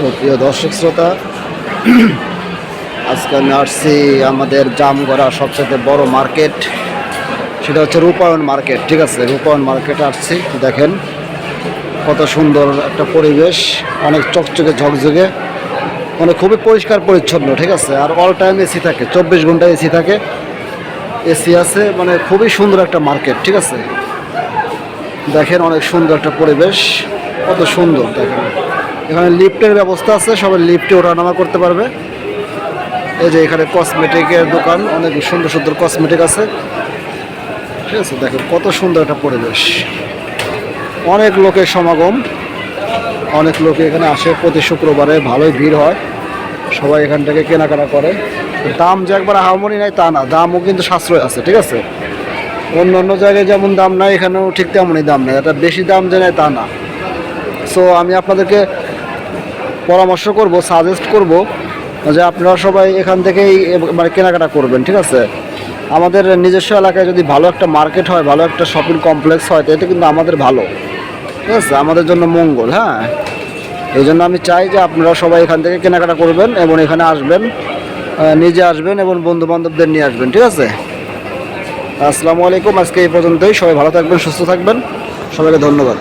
সুপ্রিয় দর্শক শ্রোতা, আজকে আমি আসছি আমাদের জামগড়া সবচেয়ে বড় মার্কেট। সেটা হচ্ছে রূপায়ণ মার্কেট, ঠিক আছে? রূপায়ণ মার্কেটে আসছি, দেখেন কত সুন্দর একটা পরিবেশ, অনেক চকচকে ঝকঝকে মানে খুবই পরিষ্কার পরিচ্ছন্ন, ঠিক আছে? আর অল টাইম এসি থাকে, চব্বিশ ঘণ্টা এসি থাকে। এসি আছে মানে খুবই সুন্দর একটা মার্কেট, ঠিক আছে? দেখেন অনেক সুন্দর একটা পরিবেশ, কত সুন্দর, দেখেন। এখানে লিফটের ব্যবস্থা আছে, সবাই লিফটে ওঠানামা করতে পারবে। এই যে এখানে কসমেটিকের দোকান, অনেক সুন্দর সুন্দর কসমেটিক আছে। ঠিক আছে, দেখেন কত সুন্দর একটা পরিবেশ। অনেক লোকের সমাগম, অনেক লোক এখানে আসে, প্রতি শুক্রবারে ভালোই ভিড় হয়। সবাই এখান থেকে কেনাকাটা করে। দাম যে একবার হামনি নাই, তা না, দামও কিন্তু সাশ্রয় আছে, ঠিক আছে? অন্য অন্য জায়গায় যেমন দাম নাই, এখানেও ঠিক তেমনই দাম নেই এটা বেশি দাম যে নেয় তা না। সো আমি আপনাদেরকে পরামর্শ করব সাজেস্ট করব যে আপনারা সবাই এখান থেকেই মানে কেনাকাটা করবেন, ঠিক আছে? আমাদের নিজস্ব এলাকায় যদি ভালো একটা মার্কেট হয়, ভালো একটা শপিং কমপ্লেক্স হয়, তো এটা কিন্তু আমাদের ভালো, ঠিক আছে? আমাদের জন্য মঙ্গল হ্যাঁ? এই জন্য আমি চাই যে আপনারা সবাই এখান থেকে কেনাকাটা করবেন এবং এখানে আসবেন নিজে আসবেন এবং বন্ধু বান্ধবদের নিয়ে আসবেন, ঠিক আছে? আসসালামু আলাইকুম, আজকে এই পর্যন্তই। সবাই ভালো থাকবেন, সুস্থ থাকবেন। সবাইকে ধন্যবাদ।